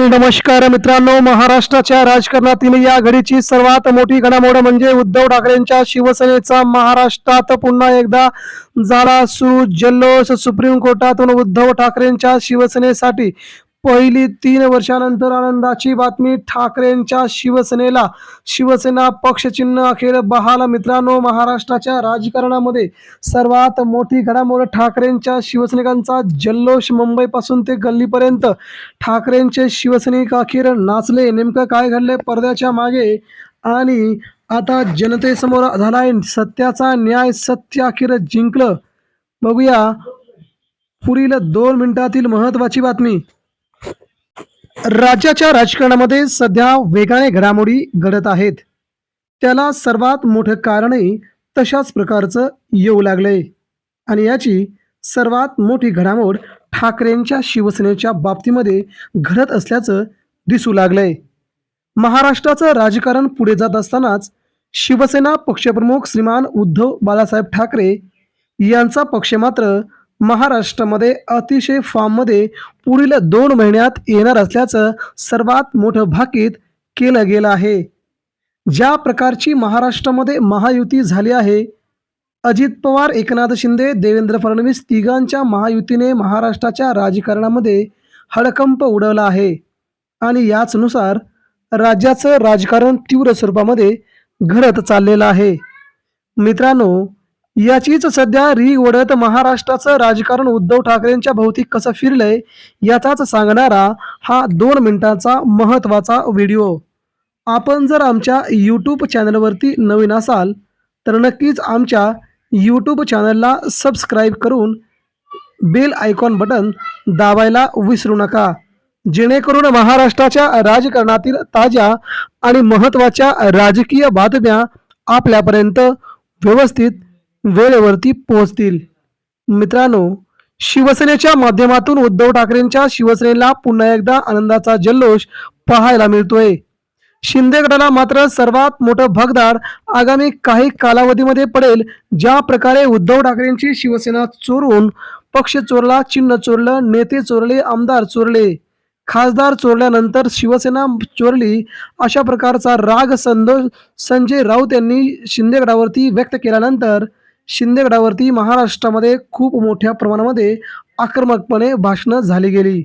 नमस्कार मित्रांनो. महाराष्ट्राच्या राजकारणातील या घडीची सर्वात मोठी घडामोड म्हणजे उद्धव ठाकरेंच्या शिवसेनेचा महाराष्ट्रात पुन्हा एकदा झाला सुरू जल्लोष सुप्रीम कोर्टातून उद्धव ठाकरेंच्या शिवसेनेसाठी. पहिली तीन वर्षानंतर आनंदाची बातमी ठाकरेंच्या शिवसेनेला. शिवसेना पक्षचिन्ह अखेर बहाल. मित्रांनो महाराष्ट्राच्या राजकारणामध्ये सर्वात मोठी घडामोड ठाकरेंच्या शिवसैनिकांचा जल्लोष मुंबईपासून ते गल्लीपर्यंत. ठाकरेंचे शिवसैनिक अखेर नाचले. नेमकं काय घडले पडद्याच्या मागे? आणि आता जनतेसमोर झालाय सत्याचा न्याय. सत्य अखेर जिंकलं. बघूया पुढील दोन मिनिटातील महत्वाची बातमी. राज्याच्या राजकारणामध्ये सध्या वेगाने घडामोडी घडत आहेत. त्याला सर्वात मोठं कारणही तशाच प्रकारचं येऊ लागलंय. आणि याची सर्वात मोठी घडामोड ठाकरेंच्या शिवसेनेच्या बाबतीमध्ये घडत असल्याचं दिसू लागलंय. महाराष्ट्राचं राजकारण पुढे जात असतानाच शिवसेना पक्षप्रमुख श्रीमान उद्धव बाळासाहेब ठाकरे यांचा पक्ष मात्र महाराष्ट्रामध्ये अतिशय फॉर्ममध्ये पुढील दोन महिन्यात येणार असल्याचं सर्वात मोठं भाकीत केलं गेलं आहे. ज्या प्रकारची महाराष्ट्रामध्ये महायुती झाली आहे अजित पवार एकनाथ शिंदे देवेंद्र फडणवीस तिघांच्या महायुतीने महाराष्ट्राच्या राजकारणामध्ये हडकंप उडवला आहे. आणि याचनुसार राज्याचं राजकारण तीव्र स्वरूपामध्ये घडत चाललेलं आहे. मित्रांनो याचीच सध्या री ओढत महाराष्ट्राचं राजकारण उद्धव ठाकरेंच्या भोवती कसं फिरलंय याचाच सांगणारा हा दोन मिनिटांचा महत्त्वाचा व्हिडिओ. आपण जर आमच्या यूट्यूब चॅनलवरती नवीन असाल तर नक्कीच आमच्या यूट्यूब चॅनलला सबस्क्राईब करून बेल आयकॉन बटन दाबायला विसरू नका. जेणेकरून महाराष्ट्राच्या राजकारणातील ताज्या आणि महत्त्वाच्या राजकीय बातम्या आपल्यापर्यंत व्यवस्थित वेळेवरती पोहोचतील. मित्रांनो शिवसेनेच्या माध्यमातून उद्धव ठाकरेंच्या शिवसेनेला पुन्हा एकदा आनंदाचा जल्लोष पाहायला मिळतोय. शिंदे गटाला मात्र सर्वात मोठं भगदाड आगामी काही कालावधीमध्ये पडेल ज्या प्रकारे उद्धव ठाकरेंची शिवसेना चोरून पक्ष चोरला चिन्ह चोरलं नेते चोरले आमदार चोरले. खासदार चोरल्यानंतर शिवसेना चोरली अशा प्रकारचा राग संदो संजय राऊत यांनी शिंदे गटावरती व्यक्त केल्यानंतर शिंदेगडावरती महाराष्ट्रामध्ये खूप मोठ्या प्रमाणामध्ये आक्रमकपणे भाषणं झाली गेली.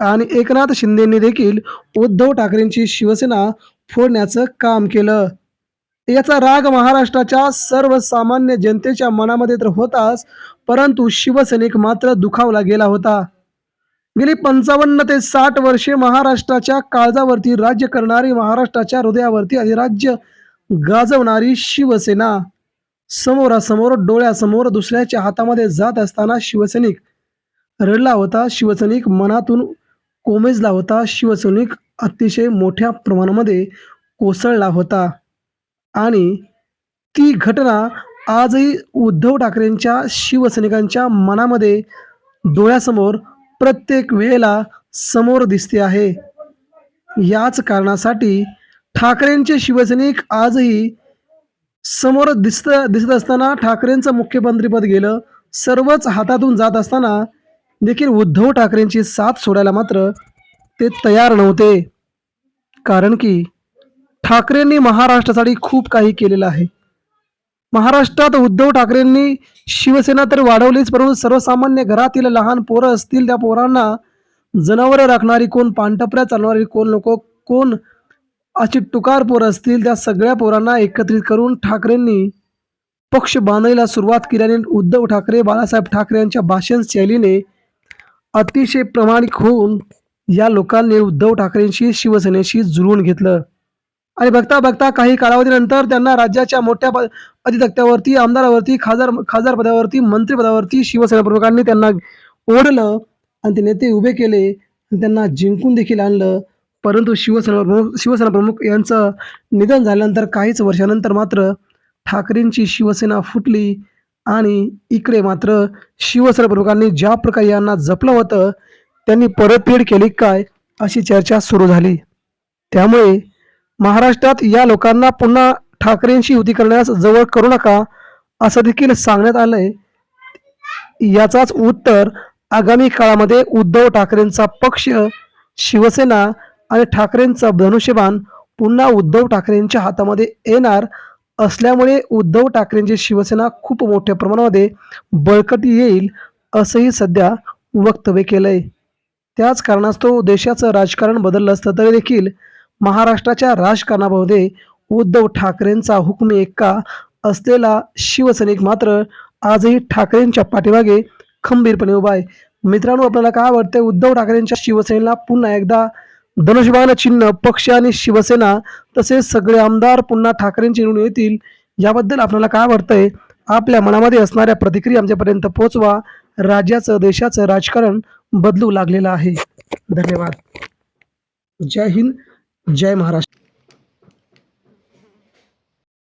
आणि एकनाथ शिंदेंनी देखील उद्धव ठाकरेंची शिवसेना फोडण्याचं काम केलं. याचा राग महाराष्ट्राच्या सर्वसामान्य जनतेच्या मनामध्ये तर होताच परंतु शिवसैनिक मात्र दुखावला गेला होता. गेली पंचावन्न ते साठ वर्षे महाराष्ट्राच्या काळजावरती राज्य करणारी महाराष्ट्राच्या हृदयावरती अधिराज्य गाजवणारी शिवसेना समोरासमोर डोळ्यासमोर दुसऱ्याच्या हातामध्ये जात असताना शिवसैनिक रडला होता. शिवसैनिक मनातून कोमेजला होता. शिवसैनिक अतिशय मोठ्या प्रमाणामध्ये कोसळला होता. आणि ती घटना आजही उद्धव ठाकरेंच्या शिवसैनिकांच्या मनामध्ये डोळ्यासमोर प्रत्येक वेळेला समोर दिसते आहे. याच कारणासाठी ठाकरेंचे शिवसैनिक आजही समोर दिसत दिसत असताना ठाकरेंचं मुख्यमंत्रीपद गेलं. सर्वच हातातून जात असताना देखील उद्धव ठाकरेंची साथ सोडायला मात्र ते तयार नव्हते. कारण की ठाकरेंनी महाराष्ट्रासाठी खूप काही केलेलं आहे. महाराष्ट्रात उद्धव ठाकरेंनी शिवसेना तर वाढवलीच परंतु सर्वसामान्य घरातील लहान पोरं असतील त्या पोरांना जनावरं राखणारी कोण पानटपऱ्या चालणारी कोण लोक कोण अशी टुकार पोरं असतील त्या सगळ्या पोरांना एकत्रित करून ठाकरेंनी पक्ष बांधायला सुरुवात केल्याने उद्धव ठाकरे बाळासाहेब ठाकरे यांच्या भाषण शैलीने अतिशय प्रामाणिक होऊन या लोकांनी उद्धव ठाकरेंशी शिवसेनेशी जुळवून घेतलं. आणि बघता बघता काही कालावधीनंतर त्यांना राज्याच्या मोठ्या प- अधितक्त्यावरती आमदारावरती खासदार खासदार पदावरती मंत्रिपदावरती शिवसेना प्रमुखांनी त्यांना ओढलं आणि ते नेते उभे केले आणि त्यांना जिंकून देखील आणलं. परंतु शिवसेना प्रमुख शिवसेना प्रमुख यांचं निधन झाल्यानंतर काहीच वर्षानंतर मात्र ठाकरेंची शिवसेना फुटली आणि इकडे मात्र शिवसेना प्रमुखांनी ज्या प्रकारे यांना जपलं होतं त्यांनी परतफेड केली काय अशी चर्चा सुरू झाली. त्यामुळे महाराष्ट्रात या लोकांना पुन्हा ठाकरेंशी युती करण्यास जवळ करू नका असं देखील सांगण्यात आलंय. याचाच उत्तर आगामी काळामध्ये उद्धव ठाकरेंचा पक्ष शिवसेना आणि ठाकरेंचा धनुष्यबाण पुन्हा उद्धव ठाकरेंच्या हातामध्ये येणार असल्यामुळे उद्धव ठाकरेंची शिवसेना खूप मोठ्या प्रमाणामध्ये बळकटी येईल असंही सध्या वक्तव्य केलंय. त्याच कारणास्तव देशाचं राजकारण बदललं असतं तरी देखील महाराष्ट्राच्या राजकारणामध्ये उद्धव ठाकरेंचा हुकमी एक्का असलेला शिवसैनिक मात्र आजही ठाकरेंच्या पाठीमागे खंबीरपणे उभा आहे. मित्रांनो आपल्याला काय वाटतंय? उद्धव ठाकरेंच्या शिवसेनेला पुन्हा एकदा धनुष्यबाण चिन्ह पक्ष आणि शिवसेना तसेच सगळे आमदार पुन्हा ठाकरेंचे निवडून येतील याबद्दल आपल्याला काय वाटतंय? आपल्या मनामध्ये असणाऱ्या प्रतिक्रिया आमच्यापर्यंत पोहोचवा. राज्याचं देशाचं राजकारण बदलू लागलेलं आहे. धन्यवाद. जय हिंद जय महाराष्ट्र.